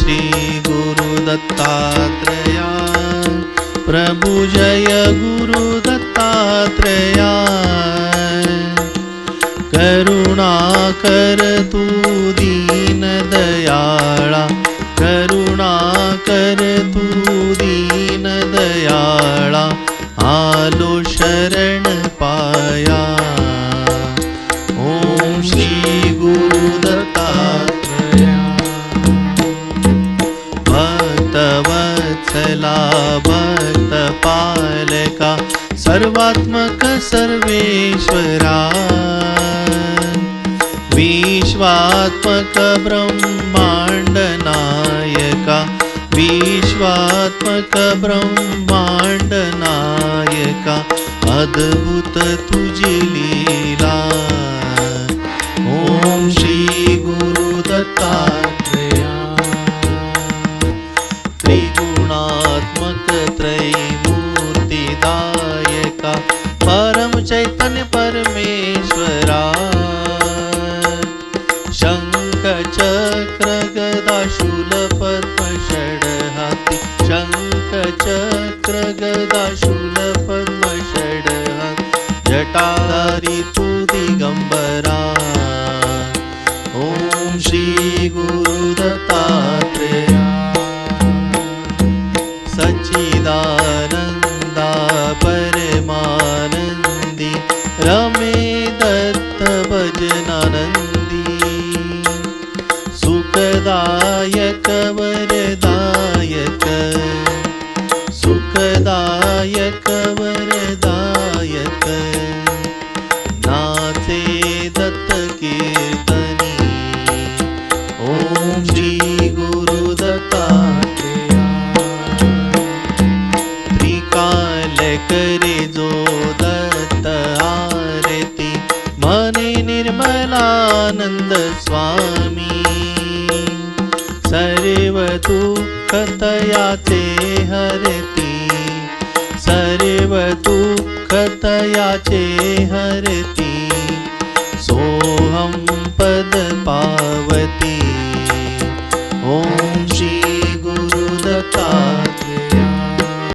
श्री गुरुदत्तात्रेया प्रभु जय गुरुदत्तात्रेया करुणा कर तू भक्तवत्सला भक्तपालका सर्वात्मक सर्वेश्वरा। विश्वात्मक ब्रह्माण्ड नायका विश्वात्मक ब्रह्माण्ड नायका अद्भुत तुझी लीला त्रिगुणात्मक त्रैमूर्तिदायका, परम चैतन्य परमेश्वरा। शङ्ख चक्र गदा शूल पद्म षड्हाति शङ्ख चक्र गदा शूल पद्म षड्हाति जटाधारी तू दिगम्बरा ॐ श्री गुरुदत्तात्रेया सुखदायक वरदायक सुखदायक वरदायक नाचे दत्त कीर्तनी ॐ श्री गुरुदत्तात्रेया त्रिकाल करे जो दत्त आरती मने निर्मलानंद स्वामी सर्वदुःखतया ते हरति। सर्वदुःखतया चे हरति। पद पावती। ओम